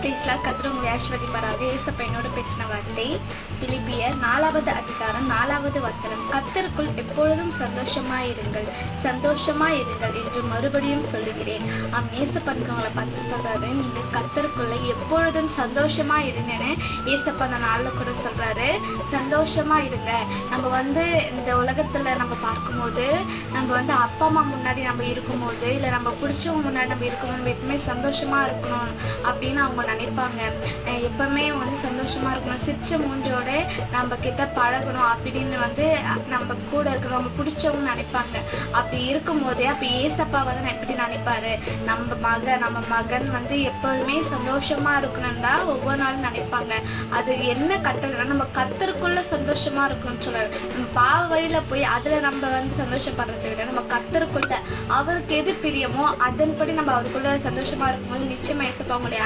பிளேஸ்லாம் கத்திர உங்களை ஆஸ்வதிப்பாராக ஏசப்ப என்னோட பேசின வார்த்தை. பிலிப்பியர் நாலாவது அதிகாரம் நாலாவது வசனம். கத்தருக்குள் எப்பொழுதும் சந்தோஷமா இருங்கள். சந்தோஷமா இருங்கள் என்று மறுபடியும் சொல்லுகிறேன். ஆம் ஏசப்பனுக்கு பார்த்து சொல்றாரு. நீங்க கத்தருக்குள்ள எப்பொழுதும் சந்தோஷமா இருங்கன்னு ஏசப்பா அந்த நாளில் கூட சொல்றாரு. சந்தோஷமா இருங்க. நம்ம வந்து இந்த உலகத்துல நம்ம பார்க்கும்போது நம்ம வந்து அப்பா அம்மா முன்னாடி நம்ம இருக்கும்போது இல்லை நம்ம பிடிச்சவங்க முன்னாடி நம்ம இருக்கும்போது நம்ம எப்பவுமே சந்தோஷமா இருக்கணும் அப்படின்னு அவங்க நினைப்பாங்க. எப்போவுமே எப்பவுமே வந்து சந்தோஷமா இருக்கணும். சிரிச்ச மூஞ்சோட நம்ம கிட்ட பழகணும். அப்படின்னு வந்து நம்ம கூட இருக்கிற நம்ம பிடிச்சவங்க நினைப்பாங்க. அப்படி இருக்கும்போதே அப்போ ஏசப்பா வந்து நான் எப்படி நினைப்பாரு? நம்ம மகன் நம்ம மகன் வந்து எப்போதுமே சந்தோஷமா இருக்கணும் தான் ஒவ்வொரு நாளும் நினைப்பாங்க. அது என்ன கட்டளைனா நம்ம கத்தருக்குள்ள சந்தோஷமா இருக்கணும்னு சொல்றாரு. நம்ம பாவ வழியில போய் அதுல நம்ம வந்து சந்தோஷப்படுறதை விட நம்ம கத்தருக்குள்ள அவருக்கு எது பிரியமோ அதன்படி நம்ம அவருக்குள்ள சந்தோஷமா இருக்கும்போது நிச்சயமா ஏசப்பா உங்களுடைய